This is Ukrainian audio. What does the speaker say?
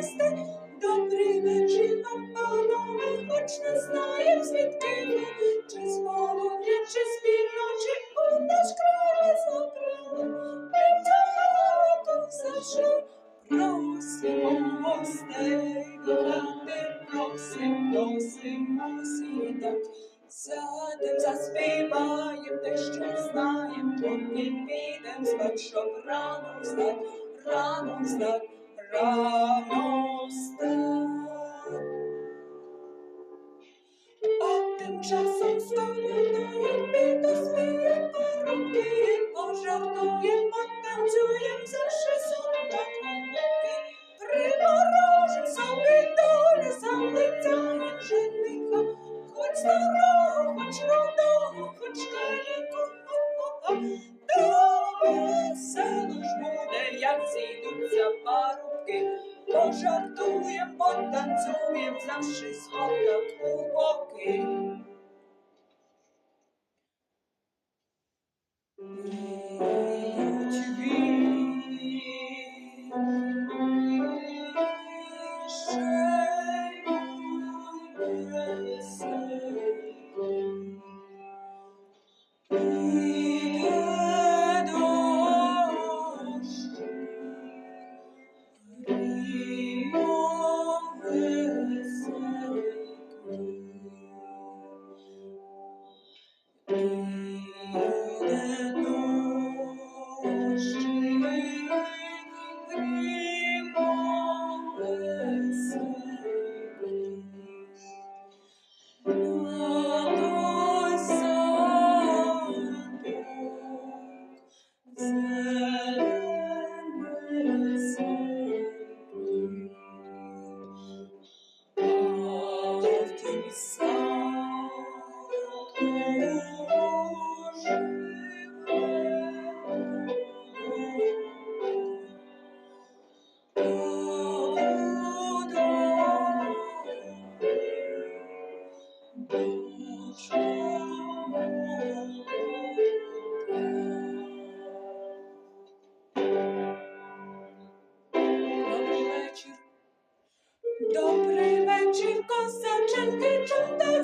вести, добрий вечір вам, панове, хоч не знає звідки ми, чи з полудня, чи з півночі у наш край забрали, і того зажив, просимо гостей грати, просим, просимо сідать. Сядем, заспіваєм, те, що знаєм, поки підем спать, щоб рано встать, рано встать рано. А тим часом сколядаєм, підоспієм парубки, пожартуєм, потанцюєм за шестьсот на кулаки. Приморожим собі долю, залицяєм жениха, хоч старого, хоч родного, хоч каліку, то весело ж буде, як зійдуться парубки. zabawki. Pożartuję, potancuję, zawsze schodem tak głuboki. Amen. Добрий вечір. Вечір, чом?